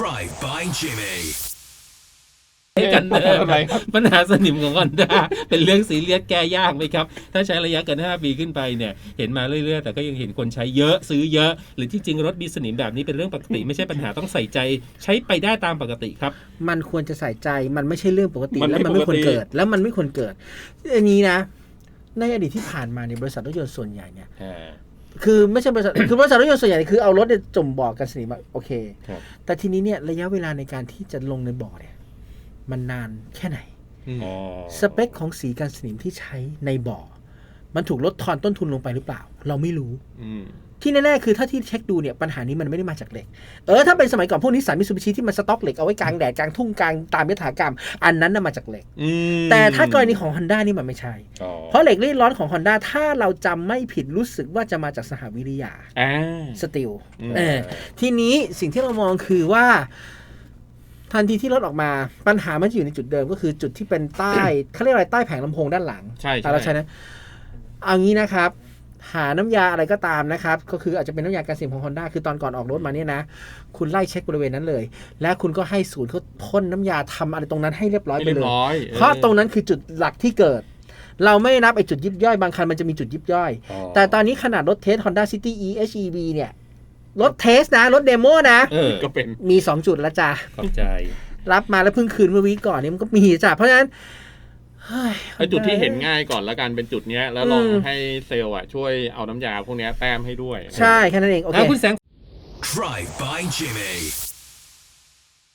Drive by Jimmy. กันเนอร์อะไรครับปัญหาสนิมของ Honda เป็นเรื่องซีเรียสแก้ยากไหมครับ ถ้าใช้ระยะเกิน 5 ปีขึ้นไปเนี่ย เห็นมาเรื่อยๆ แต่ก็ยังเห็นคนใช้เยอะซื้อเยอะ หรือที่จริงรถมีสนิมแบบนี้เป็นเรื่องปกติ ไม่ใช่ปัญหาต้องใส่ใจ ใช้ไปได้ตามปกติครับ มันควรจะใส่ใจมันไม่ใช่เรื่องปกติมันไม่แล้วมันไม่ควรปกติเกิด แล้วมันไม่ควรเกิดอันนี้นะ ในอดีตที่ผ่านมาในยบริษัทรถยนต์ส่วนใหญ่เนี่ย คือไม่ใช่บริษัท คือบริษัทรถยนต์ส่วนใหญ่คือเอารถเนี่ยจมบ่อกันสนิมอะโอเค ครับแต่ทีนี้เนี่ยระยะเวลาในการที่จะลงในบ่อเนี่ย มันนานแค่ไหน อ๋อ สเปคของสีกันสนิมที่ใช้ในบ่อ มันถูกลดทอนต้นทุนลงไปหรือเปล่า เราไม่รู้อืมที่แน่ๆคือถ้าที่เช็คดูเนี่ยปัญหานี้มันไม่ได้มาจากเหล็ก เออถ้าเป็นสมัยก่อนพวกนิสสันมิตซูบิชิที่มันสต็อกเหล็กเอาไว้กลางแดดกลางทุ่งกลางตามยถากรรม อันนั้นน่ะมาจากเหล็กอืมแต่ถ้ากรณีของ Honda นี่มันไม่ใช่อ๋อเพราะเหล็กรีดร้อนของ Honda ถ้าเราจำไม่ผิดรู้สึกว่าจะมาจากสหวิริยาอ่าสตีลอืมเออทีนี้สิ่งที่เรามองคือว่าทันทีที่รถออกมาปัญหามันจะอยู่ในจุดเดิมก็คือจุดที่เป็นใต้เขาเรียกอะไรใต้แผงลำโพงด้านหลังใช่แต่เราใช่ใช้นะ เอางี้นะครับ หาน้ำยาอะไรก็ตามนะครับ ก็คืออาจจะเป็นน้ำยากันเสียงของ Honda คือตอนก่อนออกรถมาเนี่ยนะ คุณไล่เช็คบริเวณนั้นเลย และคุณก็ให้ศูนย์เขาพ่นน้ำยาทำอะไรตรงนั้นให้เรียบร้อยให้ไปเรียเลบยร้อยเพราะตรงนั้นคือจุดหลักที่เกิด เราไม่นับไอ้จุดยิบย่อยบางคันมันจะมีจุดยิบย่อยอ๋อแต่ตอนนี้ขนาดรถเทส Honda City E HEV เนี่ยรถเทสนะรถเดโมนะเออก็เป็นมี 2 จุดแล้วจ้ะขอบใจ รับมาแล้วเพิ่งคืนเมื่อวีคก่อนเนี่ยมันก็มีจ้ะเพราะฉะนั้นเฮ้ย ไอจุดที่เห็นง่ายก่อนละกันเป็นจุดเนี้ย แล้วลองอืมให้เซลล์อะช่วยเอาน้ำยาพวกเนี้ยแต้มให้ด้วย ใช่ แค่นั้นเอง โอเคอะคุณแสง Drive by Jimmy.